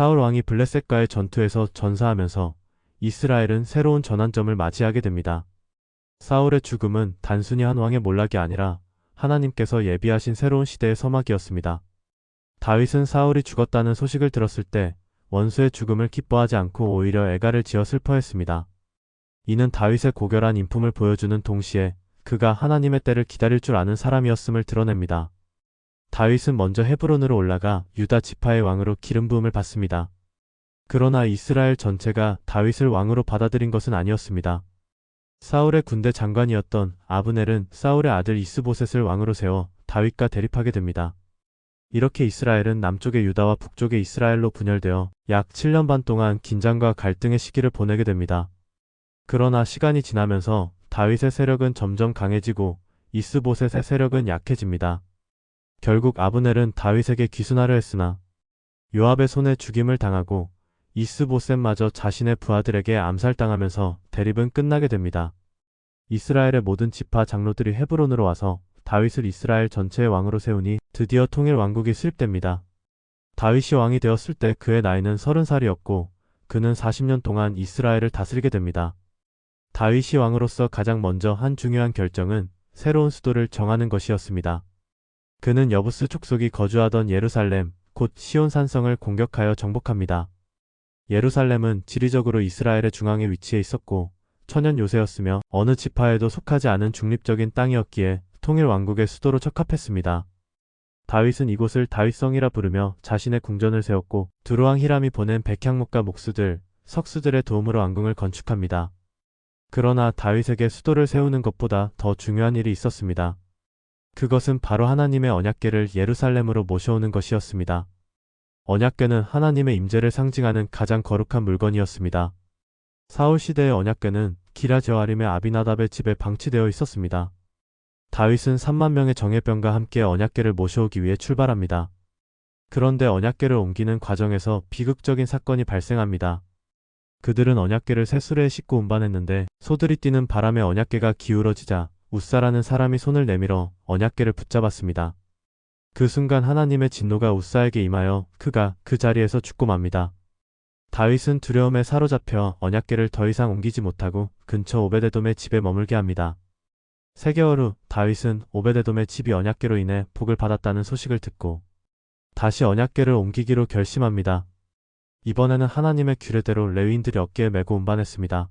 사울 왕이 블레셋과의 전투에서 전사하면서 이스라엘은 새로운 전환점을 맞이하게 됩니다. 사울의 죽음은 단순히 한 왕의 몰락이 아니라 하나님께서 예비하신 새로운 시대의 서막이었습니다. 다윗은 사울이 죽었다는 소식을 들었을 때 원수의 죽음을 기뻐하지 않고 오히려 애가를 지어 슬퍼했습니다. 이는 다윗의 고결한 인품을 보여주는 동시에 그가 하나님의 때를 기다릴 줄 아는 사람이었음을 드러냅니다. 다윗은 먼저 헤브론으로 올라가 유다 지파의 왕으로 기름 부음을 받습니다. 그러나 이스라엘 전체가 다윗을 왕으로 받아들인 것은 아니었습니다. 사울의 군대 장관이었던 아브넬은 사울의 아들 이스보셋을 왕으로 세워 다윗과 대립하게 됩니다. 이렇게 이스라엘은 남쪽의 유다와 북쪽의 이스라엘로 분열되어 약 7년 반 동안 긴장과 갈등의 시기를 보내게 됩니다. 그러나 시간이 지나면서 다윗의 세력은 점점 강해지고 이스보셋의 세력은 약해집니다. 결국 아브넬은 다윗에게 귀순하려 했으나 요압의 손에 죽임을 당하고 이스보셋마저 자신의 부하들에게 암살당하면서 대립은 끝나게 됩니다. 이스라엘의 모든 지파 장로들이 헤브론으로 와서 다윗을 이스라엘 전체의 왕으로 세우니 드디어 통일 왕국이 수립됩니다. 다윗이 왕이 되었을 때 그의 나이는 30살이었고 그는 40년 동안 이스라엘을 다스리게 됩니다. 다윗이 왕으로서 가장 먼저 한 중요한 결정은 새로운 수도를 정하는 것이었습니다. 그는 여부스 족속이 거주하던 예루살렘, 곧 시온 산성을 공격하여 정복합니다. 예루살렘은 지리적으로 이스라엘의 중앙에 위치해 있었고 천연 요새였으며 어느 지파에도 속하지 않은 중립적인 땅이었기에 통일 왕국의 수도로 척합했습니다. 다윗은 이곳을 다윗성이라 부르며 자신의 궁전을 세웠고 두루왕 히람이 보낸 백향목과 목수들, 석수들의 도움으로 왕궁을 건축합니다. 그러나 다윗에게 수도를 세우는 것보다 더 중요한 일이 있었습니다. 그것은 바로 하나님의 언약궤를 예루살렘으로 모셔오는 것이었습니다. 언약궤는 하나님의 임재를 상징하는 가장 거룩한 물건이었습니다. 사울 시대의 언약궤는 기라 제와림의 아비나답의 집에 방치되어 있었습니다. 다윗은 3만 명의 정예병과 함께 언약궤를 모셔오기 위해 출발합니다. 그런데 언약궤를 옮기는 과정에서 비극적인 사건이 발생합니다. 그들은 언약궤를 새수레에 싣고 운반했는데 소들이 뛰는 바람에 언약궤가 기울어지자 우사라는 사람이 손을 내밀어 언약궤를 붙잡았습니다. 그 순간 하나님의 진노가 우사에게 임하여 그가 그 자리에서 죽고 맙니다. 다윗은 두려움에 사로잡혀 언약궤를 더 이상 옮기지 못하고 근처 오베데돔의 집에 머물게 합니다. 세 개월 후 다윗은 오베데돔의 집이 언약궤로 인해 복을 받았다는 소식을 듣고 다시 언약궤를 옮기기로 결심합니다. 이번에는 하나님의 규례대로 레위인들이 어깨에 메고 운반했습니다.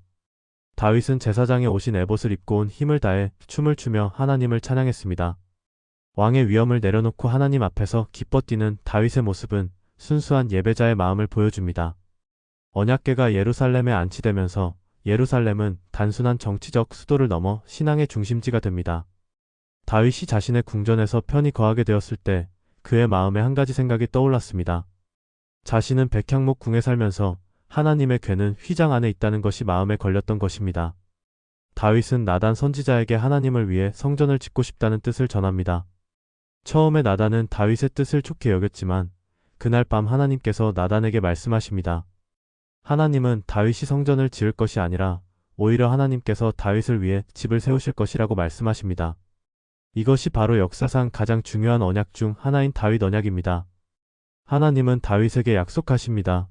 다윗은 제사장의 옷인 에봇을 입고 온 힘을 다해 춤을 추며 하나님을 찬양했습니다. 왕의 위엄을 내려놓고 하나님 앞에서 기뻐 뛰는 다윗의 모습은 순수한 예배자의 마음을 보여줍니다. 언약궤가 예루살렘에 안치되면서 예루살렘은 단순한 정치적 수도를 넘어 신앙의 중심지가 됩니다. 다윗이 자신의 궁전에서 편히 거하게 되었을 때 그의 마음에 한 가지 생각이 떠올랐습니다. 자신은 백향목 궁에 살면서 하나님의 궤는 휘장 안에 있다는 것이 마음에 걸렸던 것입니다. 다윗은 나단 선지자에게 하나님을 위해 성전을 짓고 싶다는 뜻을 전합니다. 처음에 나단은 다윗의 뜻을 좋게 여겼지만 그날 밤 하나님께서 나단에게 말씀하십니다. 하나님은 다윗이 성전을 지을 것이 아니라 오히려 하나님께서 다윗을 위해 집을 세우실 것이라고 말씀하십니다. 이것이 바로 역사상 가장 중요한 언약 중 하나인 다윗 언약입니다. 하나님은 다윗에게 약속하십니다.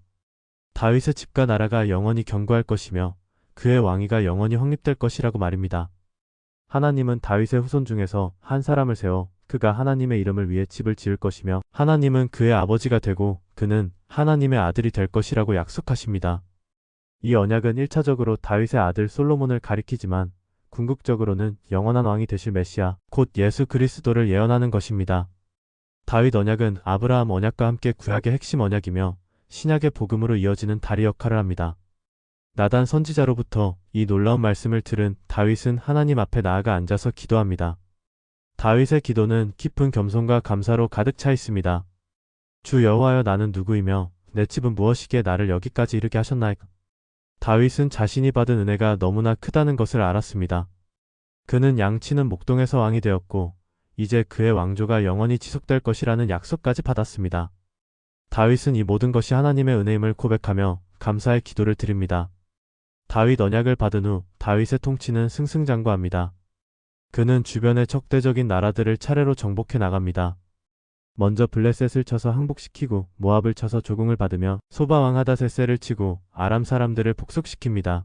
다윗의 집과 나라가 영원히 견고할 것이며 그의 왕위가 영원히 확립될 것이라고 말입니다. 하나님은 다윗의 후손 중에서 한 사람을 세워 그가 하나님의 이름을 위해 집을 지을 것이며 하나님은 그의 아버지가 되고 그는 하나님의 아들이 될 것이라고 약속하십니다. 이 언약은 1차적으로 다윗의 아들 솔로몬을 가리키지만 궁극적으로는 영원한 왕이 되실 메시아, 곧 예수 그리스도를 예언하는 것입니다. 다윗 언약은 아브라함 언약과 함께 구약의 핵심 언약이며 신약의 복음으로 이어지는 다리 역할을 합니다. 나단 선지자로부터 이 놀라운 말씀을 들은 다윗은 하나님 앞에 나아가 앉아서 기도합니다. 다윗의 기도는 깊은 겸손과 감사로 가득 차 있습니다. 주 여호와여 나는 누구이며 내 집은 무엇이기에 나를 여기까지 이르게 하셨나이까? 다윗은 자신이 받은 은혜가 너무나 크다는 것을 알았습니다. 그는 양치는 목동에서 왕이 되었고 이제 그의 왕조가 영원히 지속될 것이라는 약속까지 받았습니다. 다윗은 이 모든 것이 하나님의 은혜임을 고백하며 감사의 기도를 드립니다. 다윗 언약을 받은 후 다윗의 통치는 승승장구합니다. 그는 주변의 적대적인 나라들을 차례로 정복해 나갑니다. 먼저 블레셋을 쳐서 항복시키고 모압을 쳐서 조공을 받으며 소바왕 하다세세를 치고 아람 사람들을 복속시킵니다.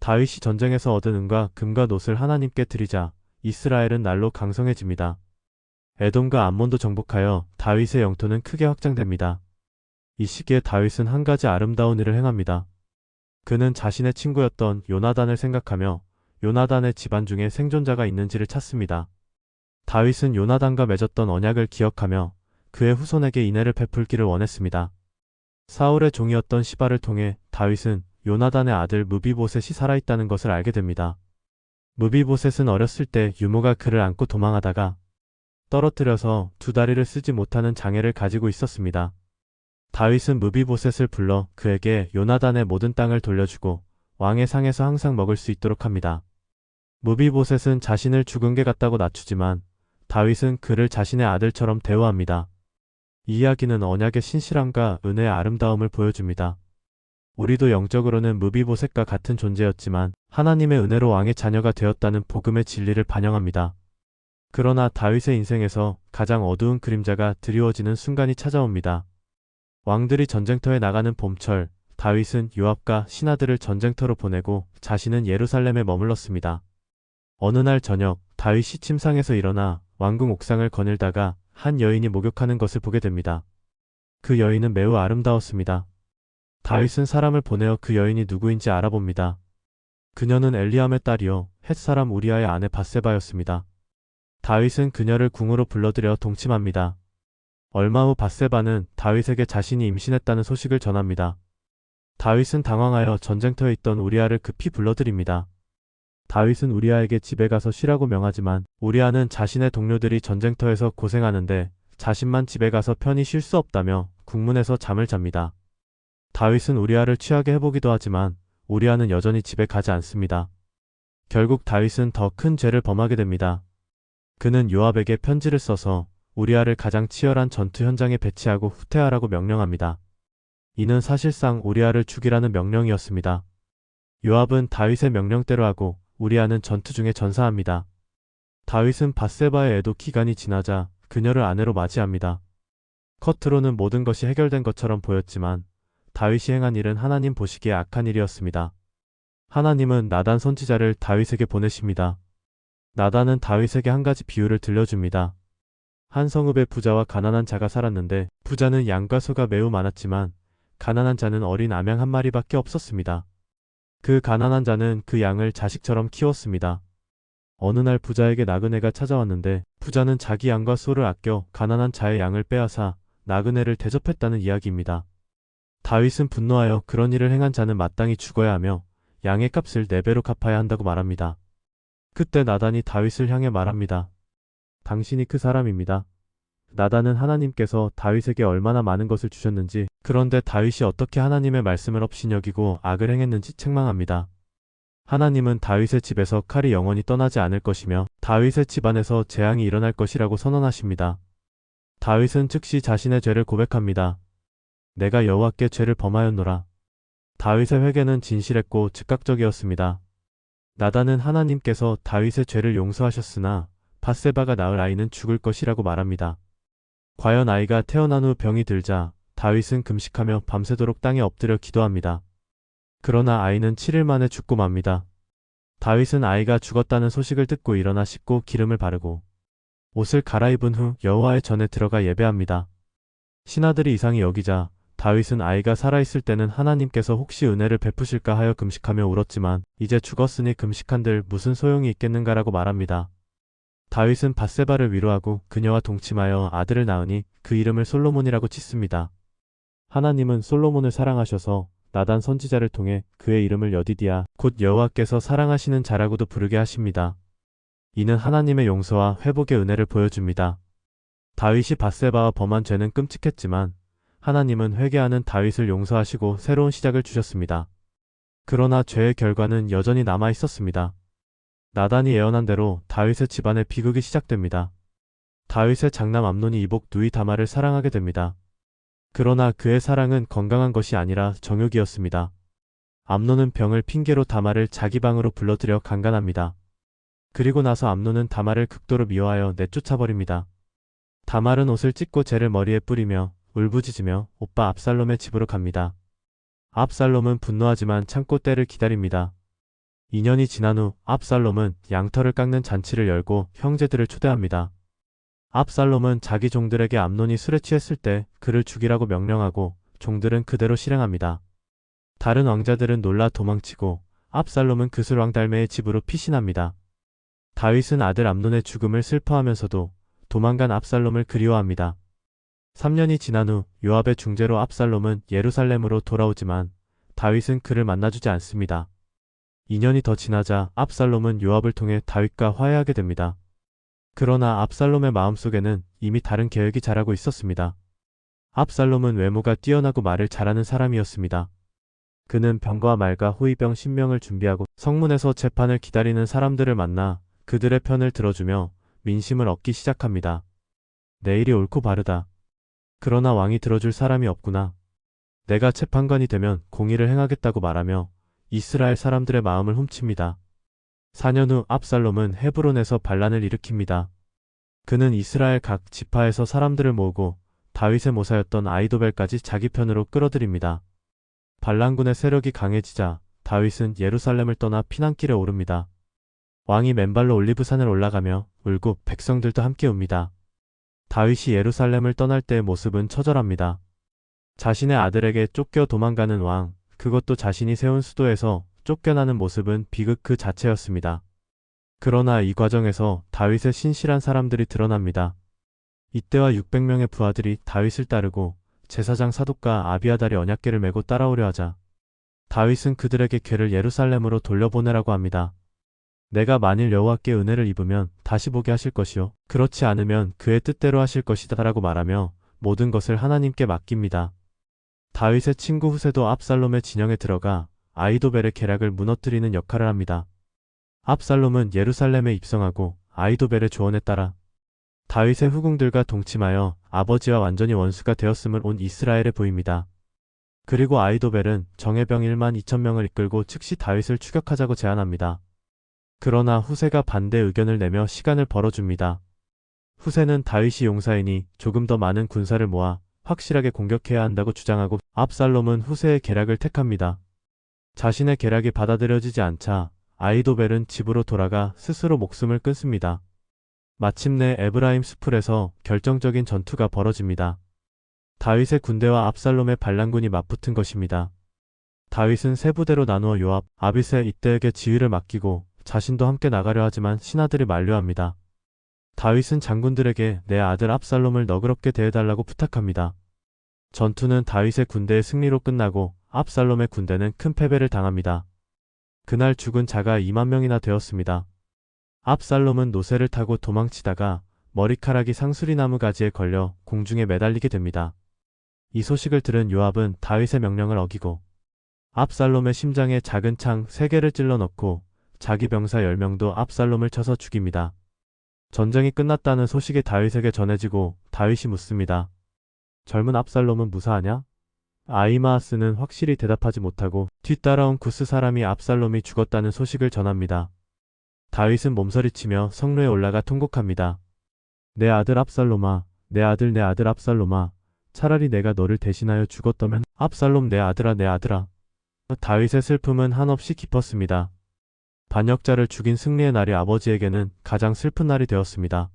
다윗이 전쟁에서 얻은 은과 금과 놋을 하나님께 드리자 이스라엘은 날로 강성해집니다. 에돔과 암몬도 정복하여 다윗의 영토는 크게 확장됩니다. 이 시기에 다윗은 한 가지 아름다운 일을 행합니다. 그는 자신의 친구였던 요나단을 생각하며 요나단의 집안 중에 생존자가 있는지를 찾습니다. 다윗은 요나단과 맺었던 언약을 기억하며 그의 후손에게 인애를 베풀기를 원했습니다. 사울의 종이었던 시바를 통해 다윗은 요나단의 아들 무비보셋이 살아있다는 것을 알게 됩니다. 무비보셋은 어렸을 때 유모가 그를 안고 도망하다가 떨어뜨려서 두 다리를 쓰지 못하는 장애를 가지고 있었습니다. 다윗은 무비보셋을 불러 그에게 요나단의 모든 땅을 돌려주고 왕의 상에서 항상 먹을 수 있도록 합니다. 무비보셋은 자신을 죽은 개 같다고 낮추지만 다윗은 그를 자신의 아들처럼 대우합니다. 이 이야기는 언약의 신실함과 은혜의 아름다움을 보여줍니다. 우리도 영적으로는 무비보셋과 같은 존재였지만 하나님의 은혜로 왕의 자녀가 되었다는 복음의 진리를 반영합니다. 그러나 다윗의 인생에서 가장 어두운 그림자가 드리워지는 순간이 찾아옵니다. 왕들이 전쟁터에 나가는 봄철, 다윗은 요압과 신하들을 전쟁터로 보내고 자신은 예루살렘에 머물렀습니다. 어느 날 저녁, 다윗이 침상에서 일어나 왕궁 옥상을 거닐다가 한 여인이 목욕하는 것을 보게 됩니다. 그 여인은 매우 아름다웠습니다. 다윗은 사람을 보내어 그 여인이 누구인지 알아봅니다. 그녀는 엘리암의 딸이요 햇사람 우리아의 아내 바세바였습니다. 다윗은 그녀를 궁으로 불러들여 동침합니다. 얼마 후 바세바는 다윗에게 자신이 임신했다는 소식을 전합니다. 다윗은 당황하여 전쟁터에 있던 우리아를 급히 불러들입니다. 다윗은 우리아에게 집에 가서 쉬라고 명하지만 우리아는 자신의 동료들이 전쟁터에서 고생하는데 자신만 집에 가서 편히 쉴 수 없다며 국문에서 잠을 잡니다. 다윗은 우리아를 취하게 해보기도 하지만 우리아는 여전히 집에 가지 않습니다. 결국 다윗은 더 큰 죄를 범하게 됩니다. 그는 요압에게 편지를 써서 우리아를 가장 치열한 전투 현장에 배치하고 후퇴하라고 명령합니다. 이는 사실상 우리아를 죽이라는 명령이었습니다. 요압은 다윗의 명령대로 하고 우리아는 전투 중에 전사합니다. 다윗은 바세바의 애도 기간이 지나자 그녀를 아내로 맞이합니다. 겉으로는 모든 것이 해결된 것처럼 보였지만 다윗이 행한 일은 하나님 보시기에 악한 일이었습니다. 하나님은 나단 선지자를 다윗에게 보내십니다. 나단은 다윗에게 한 가지 비유를 들려줍니다. 한 성읍에 부자와 가난한 자가 살았는데 부자는 양과 소가 매우 많았지만 가난한 자는 어린 암양 한 마리밖에 없었습니다. 그 가난한 자는 그 양을 자식처럼 키웠습니다. 어느 날 부자에게 나그네가 찾아왔는데 부자는 자기 양과 소를 아껴 가난한 자의 양을 빼앗아 나그네를 대접했다는 이야기입니다. 다윗은 분노하여 그런 일을 행한 자는 마땅히 죽어야 하며 양의 값을 네 배로 갚아야 한다고 말합니다. 그때 나단이 다윗을 향해 말합니다. 당신이 그 사람입니다. 나단은 하나님께서 다윗에게 얼마나 많은 것을 주셨는지 그런데 다윗이 어떻게 하나님의 말씀을 업신여기고 악을 행했는지 책망합니다. 하나님은 다윗의 집에서 칼이 영원히 떠나지 않을 것이며 다윗의 집안에서 재앙이 일어날 것이라고 선언하십니다. 다윗은 즉시 자신의 죄를 고백합니다. 내가 여호와께 죄를 범하였노라. 다윗의 회개는 진실했고 즉각적이었습니다. 나단은 하나님께서 다윗의 죄를 용서하셨으나 바세바가 낳을 아이는 죽을 것이라고 말합니다. 과연 아이가 태어난 후 병이 들자 다윗은 금식하며 밤새도록 땅에 엎드려 기도합니다. 그러나 아이는 7일 만에 죽고 맙니다. 다윗은 아이가 죽었다는 소식을 듣고 일어나 씻고 기름을 바르고 옷을 갈아입은 후 여호와의 전에 들어가 예배합니다. 신하들이 이상히 여기자 다윗은 아이가 살아있을 때는 하나님께서 혹시 은혜를 베푸실까 하여 금식하며 울었지만 이제 죽었으니 금식한들 무슨 소용이 있겠는가라고 말합니다. 다윗은 바세바를 위로하고 그녀와 동침하여 아들을 낳으니 그 이름을 솔로몬이라고 짓습니다. 하나님은 솔로몬을 사랑하셔서 나단 선지자를 통해 그의 이름을 여디디아 곧 여호와께서 사랑하시는 자라고도 부르게 하십니다. 이는 하나님의 용서와 회복의 은혜를 보여줍니다. 다윗이 바세바와 범한 죄는 끔찍했지만 하나님은 회개하는 다윗을 용서하시고 새로운 시작을 주셨습니다. 그러나 죄의 결과는 여전히 남아 있었습니다. 나단이 예언한 대로 다윗의 집안에 비극이 시작됩니다. 다윗의 장남 암논이 이복 누이 다마를 사랑하게 됩니다. 그러나 그의 사랑은 건강한 것이 아니라 정욕이었습니다. 암논은 병을 핑계로 다마를 자기 방으로 불러들여 강간합니다. 그리고 나서 암논은 다마를 극도로 미워하여 내쫓아버립니다. 다 마른 옷을 찢고 젤을 머리에 뿌리며 울부짖으며 오빠 압살롬의 집으로 갑니다. 압살롬은 분노하지만 참고 때를 기다립니다. 2년이 지난 후 압살롬은 양털을 깎는 잔치를 열고 형제들을 초대합니다. 압살롬은 자기 종들에게 암논이 술에 취했을 때 그를 죽이라고 명령하고 종들은 그대로 실행합니다. 다른 왕자들은 놀라 도망치고 압살롬은 그술왕 달매의 집으로 피신합니다. 다윗은 아들 암논의 죽음을 슬퍼하면서도 도망간 압살롬을 그리워합니다. 3년이 지난 후 요압의 중재로 압살롬은 예루살렘으로 돌아오지만 다윗은 그를 만나주지 않습니다. 2년이 더 지나자 압살롬은 요압을 통해 다윗과 화해하게 됩니다. 그러나 압살롬의 마음속에는 이미 다른 계획이 자라고 있었습니다. 압살롬은 외모가 뛰어나고 말을 잘하는 사람이었습니다. 그는 병과 말과 호위병 신명을 준비하고 성문에서 재판을 기다리는 사람들을 만나 그들의 편을 들어주며 민심을 얻기 시작합니다. 내일이 옳고 바르다. 그러나 왕이 들어줄 사람이 없구나. 내가 재판관이 되면 공의를 행하겠다고 말하며 이스라엘 사람들의 마음을 훔칩니다. 4년 후 압살롬은 헤브론에서 반란을 일으킵니다. 그는 이스라엘 각 지파에서 사람들을 모으고 다윗의 모사였던 아이도벨까지 자기 편으로 끌어들입니다. 반란군의 세력이 강해지자 다윗은 예루살렘을 떠나 피난길에 오릅니다. 왕이 맨발로 올리브산을 올라가며 울고 백성들도 함께 웁니다. 다윗이 예루살렘을 떠날 때의 모습은 처절합니다. 자신의 아들에게 쫓겨 도망가는 왕, 그것도 자신이 세운 수도에서 쫓겨나는 모습은 비극 그 자체였습니다. 그러나 이 과정에서 다윗의 신실한 사람들이 드러납니다. 이때와 600명의 부하들이 다윗을 따르고 제사장 사독과 아비아달이 언약궤를 메고 따라오려 하자 다윗은 그들에게 궤를 예루살렘으로 돌려보내라고 합니다. 내가 만일 여호와께 은혜를 입으면 다시 보게 하실 것이요 그렇지 않으면 그의 뜻대로 하실 것이다라고 말하며 모든 것을 하나님께 맡깁니다. 다윗의 친구 후세도 압살롬의 진영에 들어가 아이도벨의 계략을 무너뜨리는 역할을 합니다. 압살롬은 예루살렘에 입성하고 아이도벨의 조언에 따라 다윗의 후궁들과 동침하여 아버지와 완전히 원수가 되었음을 온 이스라엘에 보입니다. 그리고 아이도벨은 정예병 1만 2천 명을 이끌고 즉시 다윗을 추격하자고 제안합니다. 그러나 후세가 반대 의견을 내며 시간을 벌어줍니다. 후세는 다윗이 용사이니 조금 더 많은 군사를 모아 확실하게 공격해야 한다고 주장하고 압살롬은 후세의 계략을 택합니다. 자신의 계략이 받아들여지지 않자 아이도벨은 집으로 돌아가 스스로 목숨을 끊습니다. 마침내 에브라임 수풀에서 결정적인 전투가 벌어집니다. 다윗의 군대와 압살롬의 반란군이 맞붙은 것입니다. 다윗은 세 부대로 나누어 요압, 아비세 이때에게 지휘를 맡기고 자신도 함께 나가려 하지만 신하들이 만류합니다. 다윗은 장군들에게 내 아들 압살롬을 너그럽게 대해달라고 부탁합니다. 전투는 다윗의 군대의 승리로 끝나고 압살롬의 군대는 큰 패배를 당합니다. 그날 죽은 자가 2만 명이나 되었습니다. 압살롬은 노새를 타고 도망치다가 머리카락이 상수리나무 가지에 걸려 공중에 매달리게 됩니다. 이 소식을 들은 요압은 다윗의 명령을 어기고 압살롬의 심장에 작은 창 3개를 찔러 넣고 자기 병사 10명도 압살롬을 쳐서 죽입니다. 전쟁이 끝났다는 소식이 다윗에게 전해지고 다윗이 묻습니다. 젊은 압살롬은 무사하냐? 아이마아스는 확실히 대답하지 못하고 뒤따라온 구스 사람이 압살롬이 죽었다는 소식을 전합니다. 다윗은 몸서리치며 성로에 올라가 통곡합니다. 내 아들 압살롬아, 내 아들 내 아들 압살롬아, 차라리 내가 너를 대신하여 죽었다면 압살롬 내 아들아 내 아들아. 다윗의 슬픔은 한없이 깊었습니다. 반역자를 죽인 승리의 날이 아버지에게는 가장 슬픈 날이 되었습니다.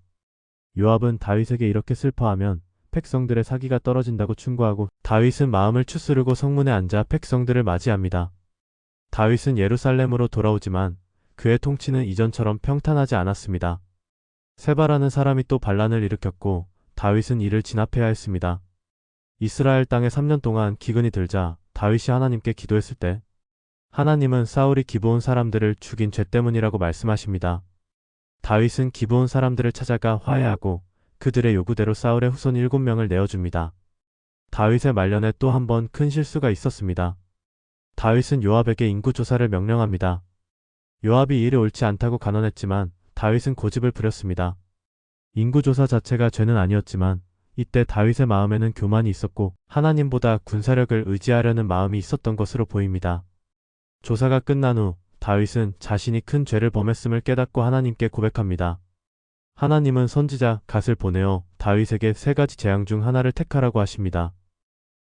요압은 다윗에게 이렇게 슬퍼하면 백성들의 사기가 떨어진다고 충고하고 다윗은 마음을 추스르고 성문에 앉아 백성들을 맞이합니다. 다윗은 예루살렘으로 돌아오지만 그의 통치는 이전처럼 평탄하지 않았습니다. 세바라는 사람이 또 반란을 일으켰고 다윗은 이를 진압해야 했습니다. 이스라엘 땅에 3년 동안 기근이 들자 다윗이 하나님께 기도했을 때 하나님은 사울이 기브온 사람들을 죽인 죄 때문이라고 말씀하십니다. 다윗은 기브온 사람들을 찾아가 화해하고 그들의 요구대로 사울의 후손 7명을 내어줍니다. 다윗의 말년에 또 한 번 큰 실수가 있었습니다. 다윗은 요압에게 인구 조사를 명령합니다. 요압이 일이 옳지 않다고 간언했지만 다윗은 고집을 부렸습니다. 인구 조사 자체가 죄는 아니었지만 이때 다윗의 마음에는 교만이 있었고 하나님보다 군사력을 의지하려는 마음이 있었던 것으로 보입니다. 조사가 끝난 후 다윗은 자신이 큰 죄를 범했음을 깨닫고 하나님께 고백합니다. 하나님은 선지자 갓을 보내어 다윗에게 세 가지 재앙 중 하나를 택하라고 하십니다.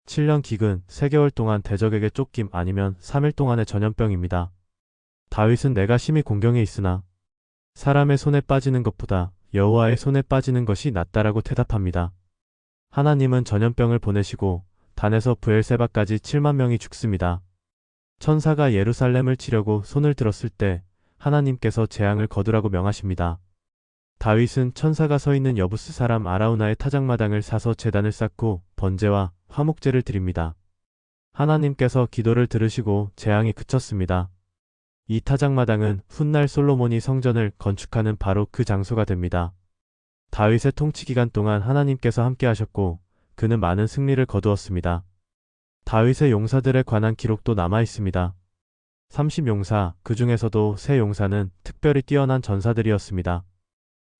7년 기근 3개월 동안 대적에게 쫓김 아니면 3일 동안의 전염병입니다. 다윗은 내가 심히 공경에 있으나 사람의 손에 빠지는 것보다 여호와의 손에 빠지는 것이 낫다라고 대답합니다. 하나님은 전염병을 보내시고 단에서 부엘세바까지 7만 명이 죽습니다. 천사가 예루살렘을 치려고 손을 들었을 때 하나님께서 재앙을 거두라고 명하십니다. 다윗은 천사가 서 있는 여부스 사람 아라우나의 타작마당을 사서 재단을 쌓고 번제와 화목제를 드립니다. 하나님께서 기도를 들으시고 재앙이 그쳤습니다. 이 타작마당은 훗날 솔로몬이 성전을 건축하는 바로 그 장소가 됩니다. 다윗의 통치 기간 동안 하나님께서 함께 하셨고 그는 많은 승리를 거두었습니다. 다윗의 용사들에 관한 기록도 남아 있습니다. 30용사, 그 중에서도 세 용사는 특별히 뛰어난 전사들이었습니다.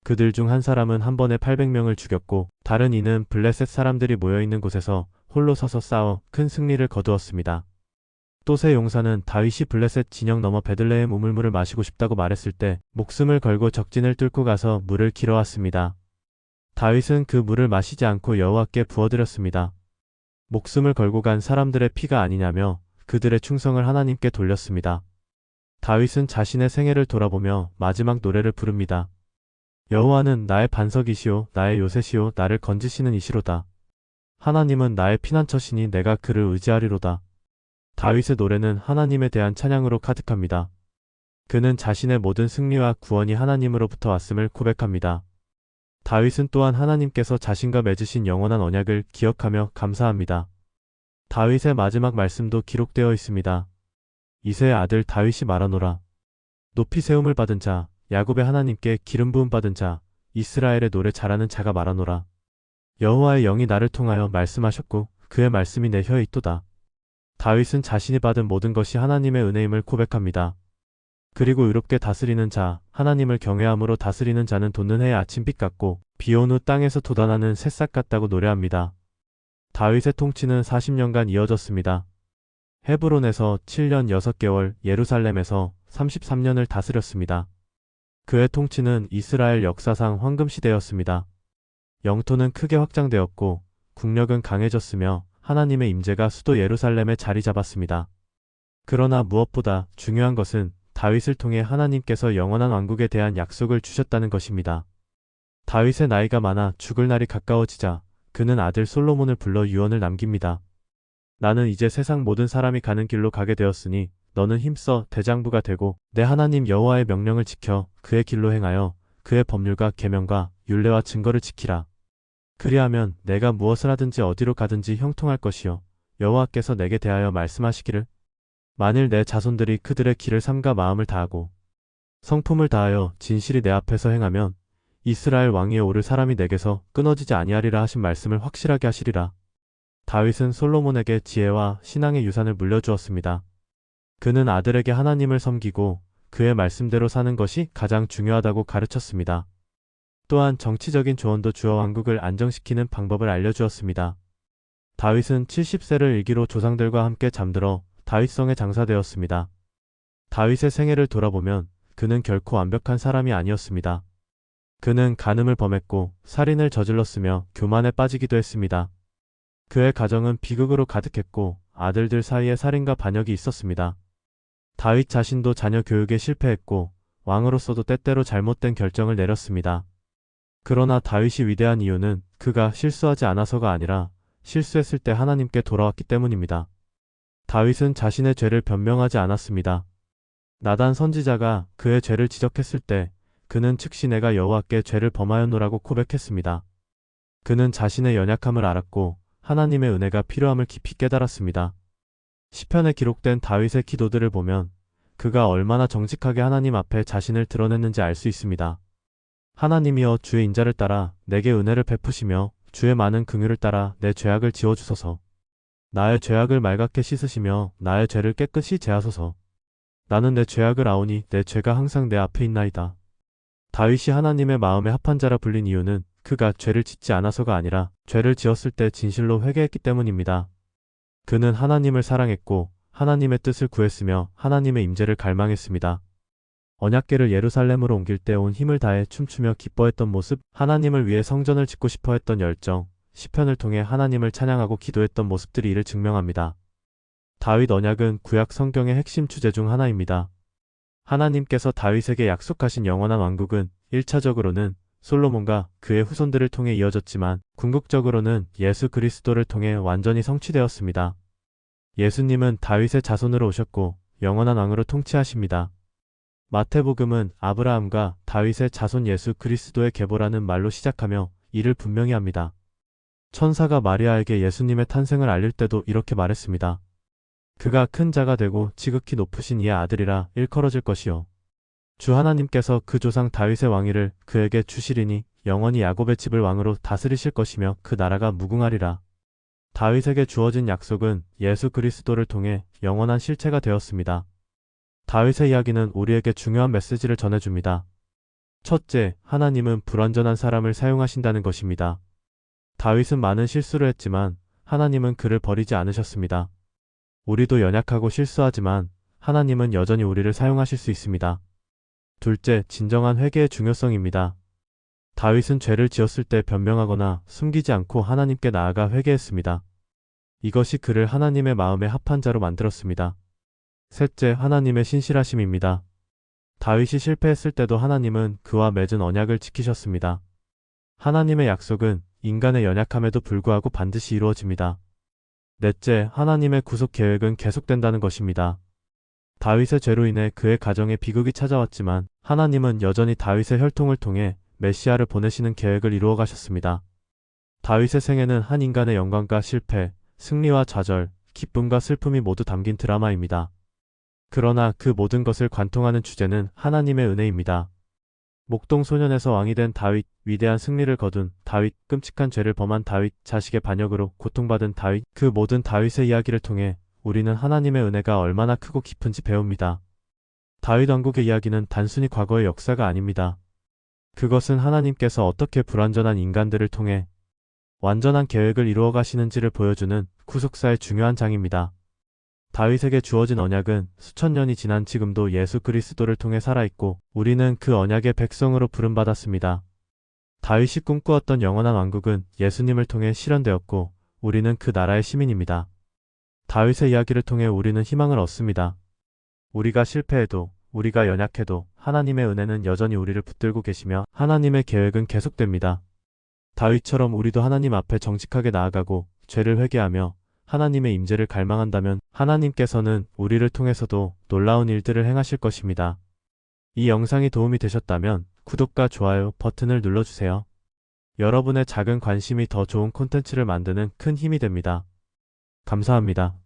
그들 중 한 사람은 한 번에 800명을 죽였고 다른 이는 블레셋 사람들이 모여있는 곳에서 홀로 서서 싸워 큰 승리를 거두었습니다. 또 세 용사는 다윗이 블레셋 진영 넘어 베들레헴 우물물을 마시고 싶다고 말했을 때 목숨을 걸고 적진을 뚫고 가서 물을 길어왔습니다. 다윗은 그 물을 마시지 않고 여호와께 부어드렸습니다. 목숨을 걸고 간 사람들의 피가 아니냐며 그들의 충성을 하나님께 돌렸습니다. 다윗은 자신의 생애를 돌아보며 마지막 노래를 부릅니다. 여호와는 나의 반석이시오 나의 요새시오 나를 건지시는 이시로다. 하나님은 나의 피난처시니 내가 그를 의지하리로다. 다윗의 노래는 하나님에 대한 찬양으로 가득합니다. 그는 자신의 모든 승리와 구원이 하나님으로부터 왔음을 고백합니다. 다윗은 또한 하나님께서 자신과 맺으신 영원한 언약을 기억하며 감사합니다. 다윗의 마지막 말씀도 기록되어 있습니다. 이세의 아들 다윗이 말하노라. 높이 세움을 받은 자, 야곱의 하나님께 기름 부음 받은 자, 이스라엘의 노래 잘하는 자가 말하노라. 여호와의 영이 나를 통하여 말씀하셨고 그의 말씀이 내 혀에 있도다. 다윗은 자신이 받은 모든 것이 하나님의 은혜임을 고백합니다. 그리고 의롭게 다스리는 자, 하나님을 경외함으로 다스리는 자는 돋는 해의 아침빛 같고 비온 후 땅에서 돋아나는 새싹 같다고 노래합니다. 다윗의 통치는 40년간 이어졌습니다. 헤브론에서 7년 6개월, 예루살렘에서 33년을 다스렸습니다. 그의 통치는 이스라엘 역사상 황금시대였습니다. 영토는 크게 확장되었고 국력은 강해졌으며 하나님의 임재가 수도 예루살렘에 자리 잡았습니다. 그러나 무엇보다 중요한 것은 다윗을 통해 하나님께서 영원한 왕국에 대한 약속을 주셨다는 것입니다. 다윗의 나이가 많아 죽을 날이 가까워지자 그는 아들 솔로몬을 불러 유언을 남깁니다. 나는 이제 세상 모든 사람이 가는 길로 가게 되었으니 너는 힘써 대장부가 되고 내 하나님 여호와의 명령을 지켜 그의 길로 행하여 그의 법률과 계명과 율례와 증거를 지키라. 그리하면 내가 무엇을 하든지 어디로 가든지 형통할 것이요 여호와께서 내게 대하여 말씀하시기를 만일 내 자손들이 그들의 길을 삼가 마음을 다하고 성품을 다하여 진실이 내 앞에서 행하면 이스라엘 왕위에 오를 사람이 내게서 끊어지지 아니하리라 하신 말씀을 확실하게 하시리라. 다윗은 솔로몬에게 지혜와 신앙의 유산을 물려주었습니다. 그는 아들에게 하나님을 섬기고 그의 말씀대로 사는 것이 가장 중요하다고 가르쳤습니다. 또한 정치적인 조언도 주어 왕국을 안정시키는 방법을 알려주었습니다. 다윗은 70세를 일기로 조상들과 함께 잠들어 다윗성에 장사되었습니다. 다윗의 생애를 돌아보면 그는 결코 완벽한 사람이 아니었습니다. 그는 간음을 범했고 살인을 저질렀으며 교만에 빠지기도 했습니다. 그의 가정은 비극으로 가득했고 아들들 사이에 살인과 반역이 있었습니다. 다윗 자신도 자녀 교육에 실패했고 왕으로서도 때때로 잘못된 결정을 내렸습니다. 그러나 다윗이 위대한 이유는 그가 실수하지 않아서가 아니라 실수했을 때 하나님께 돌아왔기 때문입니다. 다윗은 자신의 죄를 변명하지 않았습니다. 나단 선지자가 그의 죄를 지적했을 때 그는 즉시 내가 여호와께 죄를 범하였노라고 고백했습니다. 그는 자신의 연약함을 알았고 하나님의 은혜가 필요함을 깊이 깨달았습니다. 시편에 기록된 다윗의 기도들을 보면 그가 얼마나 정직하게 하나님 앞에 자신을 드러냈는지 알 수 있습니다. 하나님이여 주의 인자를 따라 내게 은혜를 베푸시며 주의 많은 긍휼을 따라 내 죄악을 지워 주소서. 나의 죄악을 말갛게 씻으시며 나의 죄를 깨끗이 제하소서. 나는 내 죄악을 아오니 내 죄가 항상 내 앞에 있나이다. 다윗이 하나님의 마음에 합한 자라 불린 이유는 그가 죄를 짓지 않아서가 아니라 죄를 지었을 때 진실로 회개했기 때문입니다. 그는 하나님을 사랑했고 하나님의 뜻을 구했으며 하나님의 임재를 갈망했습니다. 언약궤를 예루살렘으로 옮길 때 온 힘을 다해 춤추며 기뻐했던 모습, 하나님을 위해 성전을 짓고 싶어 했던 열정, 시편을 통해 하나님을 찬양하고 기도했던 모습들이 이를 증명합니다. 다윗 언약은 구약 성경의 핵심 주제 중 하나입니다. 하나님께서 다윗에게 약속하신 영원한 왕국은 1차적으로는 솔로몬과 그의 후손들을 통해 이어졌지만 궁극적으로는 예수 그리스도를 통해 완전히 성취되었습니다. 예수님은 다윗의 자손으로 오셨고 영원한 왕으로 통치하십니다. 마태복음은 아브라함과 다윗의 자손 예수 그리스도의 계보라는 말로 시작하며 이를 분명히 합니다. 천사가 마리아에게 예수님의 탄생을 알릴 때도 이렇게 말했습니다. 그가 큰 자가 되고 지극히 높으신 이의 아들이라 일컬어질 것이요. 주 하나님께서 그 조상 다윗의 왕위를 그에게 주시리니 영원히 야곱의 집을 왕으로 다스리실 것이며 그 나라가 무궁하리라. 다윗에게 주어진 약속은 예수 그리스도를 통해 영원한 실체가 되었습니다. 다윗의 이야기는 우리에게 중요한 메시지를 전해줍니다. 첫째, 하나님은 불완전한 사람을 사용하신다는 것입니다. 다윗은 많은 실수를 했지만 하나님은 그를 버리지 않으셨습니다. 우리도 연약하고 실수하지만 하나님은 여전히 우리를 사용하실 수 있습니다. 둘째, 진정한 회개의 중요성입니다. 다윗은 죄를 지었을 때 변명하거나 숨기지 않고 하나님께 나아가 회개했습니다. 이것이 그를 하나님의 마음에 합한 자로 만들었습니다. 셋째, 하나님의 신실하심입니다. 다윗이 실패했을 때도 하나님은 그와 맺은 언약을 지키셨습니다. 하나님의 약속은 인간의 연약함에도 불구하고 반드시 이루어집니다. 넷째, 하나님의 구속 계획은 계속된다는 것입니다. 다윗의 죄로 인해 그의 가정에 비극이 찾아왔지만 하나님은 여전히 다윗의 혈통을 통해 메시아를 보내시는 계획을 이루어 가셨습니다. 다윗의 생애는 한 인간의 영광과 실패, 승리와 좌절, 기쁨과 슬픔이 모두 담긴 드라마입니다. 그러나 그 모든 것을 관통하는 주제는 하나님의 은혜입니다. 목동 소년에서 왕이 된 다윗, 위대한 승리를 거둔 다윗, 끔찍한 죄를 범한 다윗, 자식의 반역으로 고통받은 다윗, 그 모든 다윗의 이야기를 통해 우리는 하나님의 은혜가 얼마나 크고 깊은지 배웁니다. 다윗 왕국의 이야기는 단순히 과거의 역사가 아닙니다. 그것은 하나님께서 어떻게 불완전한 인간들을 통해 완전한 계획을 이루어 가시는지를 보여주는 구속사의 중요한 장입니다. 다윗에게 주어진 언약은 수천 년이 지난 지금도 예수 그리스도를 통해 살아있고 우리는 그 언약의 백성으로 부름받았습니다. 다윗이 꿈꾸었던 영원한 왕국은 예수님을 통해 실현되었고 우리는 그 나라의 시민입니다. 다윗의 이야기를 통해 우리는 희망을 얻습니다. 우리가 실패해도 우리가 연약해도 하나님의 은혜는 여전히 우리를 붙들고 계시며 하나님의 계획은 계속됩니다. 다윗처럼 우리도 하나님 앞에 정직하게 나아가고 죄를 회개하며 하나님의 임재를 갈망한다면 하나님께서는 우리를 통해서도 놀라운 일들을 행하실 것입니다. 이 영상이 도움이 되셨다면 구독과 좋아요 버튼을 눌러주세요. 여러분의 작은 관심이 더 좋은 콘텐츠를 만드는 큰 힘이 됩니다. 감사합니다.